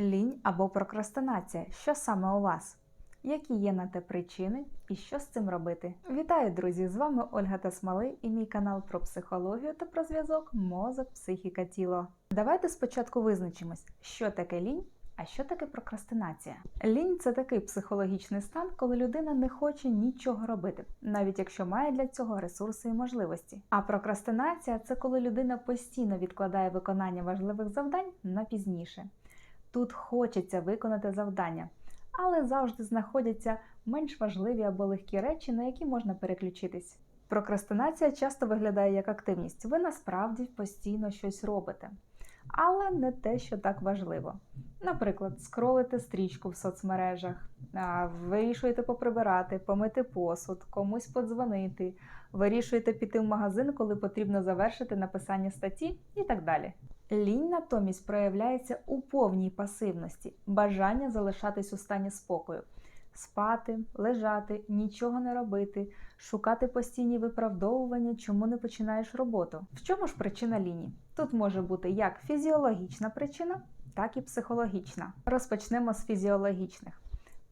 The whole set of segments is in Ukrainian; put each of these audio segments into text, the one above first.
Лінь або прокрастинація. Що саме у вас? Які є на те причини і що з цим робити? Вітаю, друзі! З вами Ольга Тасмали і мій канал про психологію та про зв'язок мозок, психіка, тіло. Давайте спочатку визначимось, що таке лінь, а що таке прокрастинація. Лінь це такий психологічний стан, коли людина не хоче нічого робити, навіть якщо має для цього ресурси і можливості. А прокрастинація це коли людина постійно відкладає виконання важливих завдань на пізніше. Тут хочеться виконати завдання, але завжди знаходяться менш важливі або легкі речі, на які можна переключитись. Прокрастинація часто виглядає як активність. Ви насправді постійно щось робите, але не те, що так важливо. Наприклад, скролите стрічку в соцмережах, вирішуєте поприбирати, помити посуд, комусь подзвонити, вирішуєте піти в магазин, коли потрібно завершити написання статті і так далі. Лінь натомість проявляється у повній пасивності, бажання залишатись у стані спокою, спати, лежати, нічого не робити, шукати постійні виправдовування, чому не починаєш роботу. В чому ж причина лінії? Тут може бути як фізіологічна причина, так і психологічна. Розпочнемо з фізіологічних.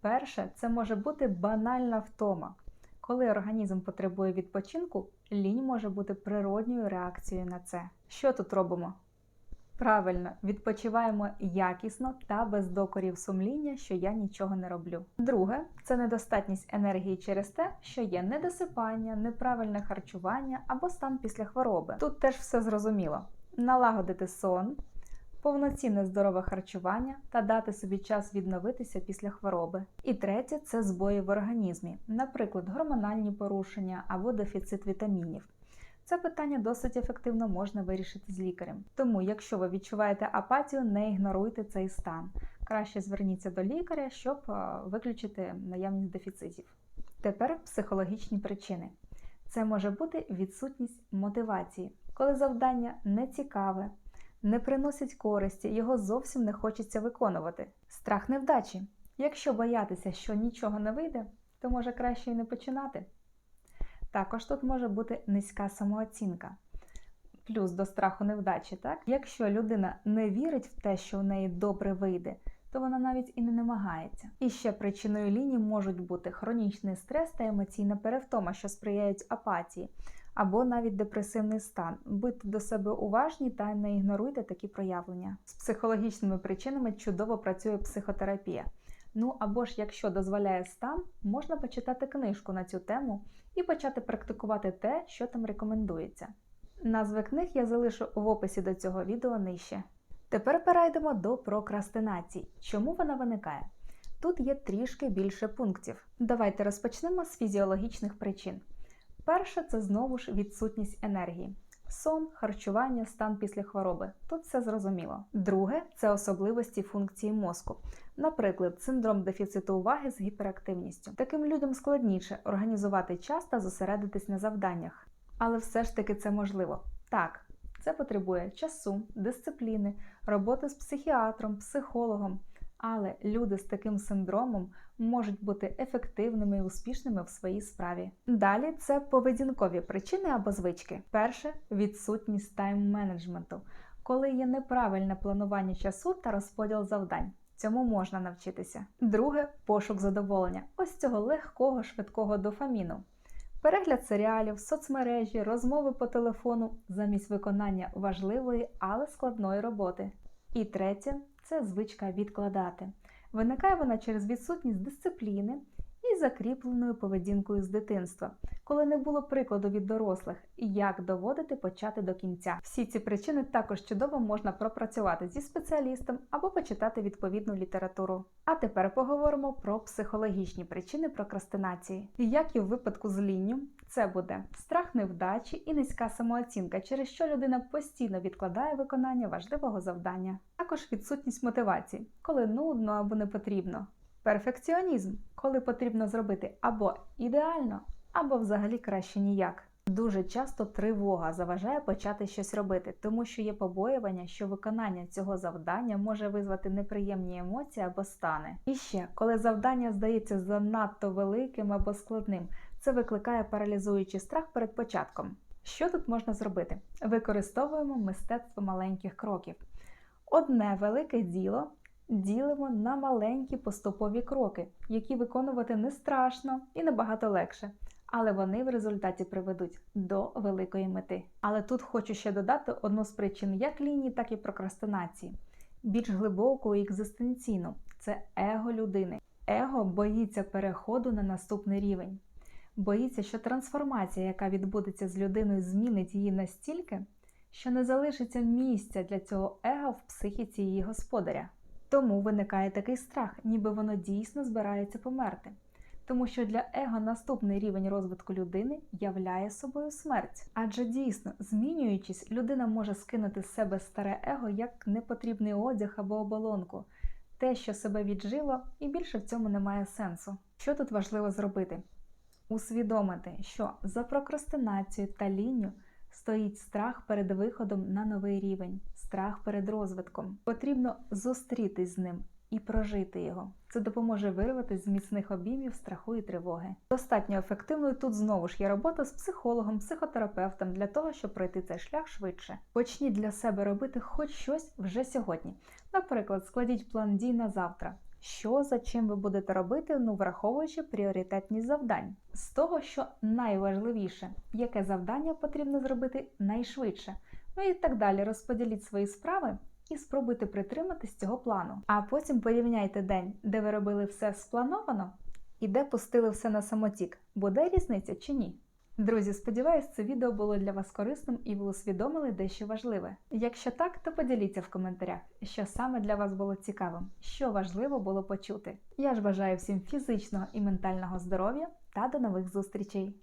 Перше, це може бути банальна втома. Коли організм потребує відпочинку, лінь може бути природньою реакцією на це. Що тут робимо? Правильно, відпочиваємо якісно та без докорів сумління, що я нічого не роблю. Друге, це недостатність енергії через те, що є недосипання, неправильне харчування або стан після хвороби. Тут теж все зрозуміло: налагодити сон, повноцінне здорове харчування та дати собі час відновитися після хвороби. І третє це збої в організмі, наприклад, гормональні порушення або дефіцит вітамінів. Це питання досить ефективно можна вирішити з лікарем. Тому, якщо ви відчуваєте апатію, не ігноруйте цей стан. Краще зверніться до лікаря, щоб виключити наявність дефіцитів. Тепер психологічні причини. Це може бути відсутність мотивації, коли завдання не цікаве, не приносить користі, його зовсім не хочеться виконувати. Страх невдачі. Якщо боятися, що нічого не вийде, то може краще і не починати. Також тут може бути низька самооцінка. Плюс до страху невдачі, так? Якщо людина не вірить в те, що в неї добре вийде, то вона навіть і не намагається. І ще причиною лінії можуть бути хронічний стрес та емоційна перевтома, що сприяють апатії, або навіть депресивний стан. Будьте до себе уважні та не ігноруйте такі проявлення. З психологічними причинами чудово працює психотерапія. Ну або ж, якщо дозволяє стан, можна почитати книжку на цю тему і почати практикувати те, що там рекомендується. Назви книг я залишу в описі до цього відео нижче. Тепер перейдемо до прокрастинації. Чому вона виникає? Тут є трішки більше пунктів. Давайте розпочнемо з фізіологічних причин. Перше це знову ж відсутність енергії. Сон, харчування, стан після хвороби. Тут все зрозуміло. Друге це особливості функції мозку. Наприклад, синдром дефіциту уваги з гіперактивністю. Таким людям складніше організувати час та зосередитись на завданнях. Але все ж таки це можливо. Так, це потребує часу, дисципліни, роботи з психіатром, психологом. Але люди з таким синдромом можуть бути ефективними і успішними в своїй справі. Далі це поведінкові причини або звички. Перше відсутність тайм-менеджменту, коли є неправильне планування часу та розподіл завдань. Цьому можна навчитися. Друге пошук задоволення. Ось цього легкого, швидкого дофаміну. Перегляд серіалів, соцмережі, розмови по телефону замість виконання важливої, але складної роботи. І третє це звичка відкладати. Виникає вона через відсутність дисципліни і закріпленою поведінкою з дитинства, коли не було прикладу від дорослих, як доводити почати до кінця. Всі ці причини також чудово можна пропрацювати зі спеціалістом або почитати відповідну літературу. А тепер поговоримо про психологічні причини прокрастинації. І як і в випадку з лінню, це буде страх невдачі і низька самооцінка, через що людина постійно відкладає виконання важливого завдання. Також відсутність мотивації, коли нудно або не потрібно. Перфекціонізм, коли потрібно зробити або ідеально, або взагалі краще ніяк. Дуже часто тривога заважає почати щось робити, тому що є побоювання, що виконання цього завдання може визвати неприємні емоції або стани. І ще, коли завдання здається занадто великим або складним, це викликає паралізуючий страх перед початком. Що тут можна зробити? Використовуємо мистецтво маленьких кроків. Одне велике діло ділимо на маленькі поступові кроки, які виконувати не страшно і набагато легше. Але вони в результаті приведуть до великої мети. Але тут хочу ще додати одну з причин як лінії, так і прокрастинації. Більш глибоку і екзистенційну це его людини. Его боїться переходу на наступний рівень. Боїться, що трансформація, яка відбудеться з людиною, змінить її настільки, що не залишиться місця для цього его в психіці її господаря. Тому виникає такий страх, ніби воно дійсно збирається померти. Тому що для его наступний рівень розвитку людини являє собою смерть. Адже дійсно, змінюючись, людина може скинути з себе старе его як непотрібний одяг або оболонку, те, що себе віджило, і більше в цьому немає сенсу. Що тут важливо зробити? Усвідомити, що за прокрастинацією та лінню стоїть страх перед виходом на новий рівень, страх перед розвитком. Потрібно зустрітись з ним і прожити його. Це допоможе вирватися з міцних обіймів страху і тривоги. Достатньо ефективною тут знову ж є робота з психологом, психотерапевтом для того, щоб пройти цей шлях швидше. Почніть для себе робити хоч щось вже сьогодні. Наприклад, складіть план дій на завтра. Що за чим ви будете робити, ну враховуючи пріоритетність завдань. З того, що найважливіше, яке завдання потрібно зробити найшвидше. Ну і так далі. Розподіліть свої справи і спробуйте притриматись цього плану. А потім порівняйте день, де ви робили все сплановано, і де пустили все на самотік. Буде різниця чи ні? Друзі, сподіваюсь, це відео було для вас корисним і ви усвідомили дещо важливе. Якщо так, то поділіться в коментарях, що саме для вас було цікавим, що важливо було почути. Я ж бажаю всім фізичного і ментального здоров'я та до нових зустрічей!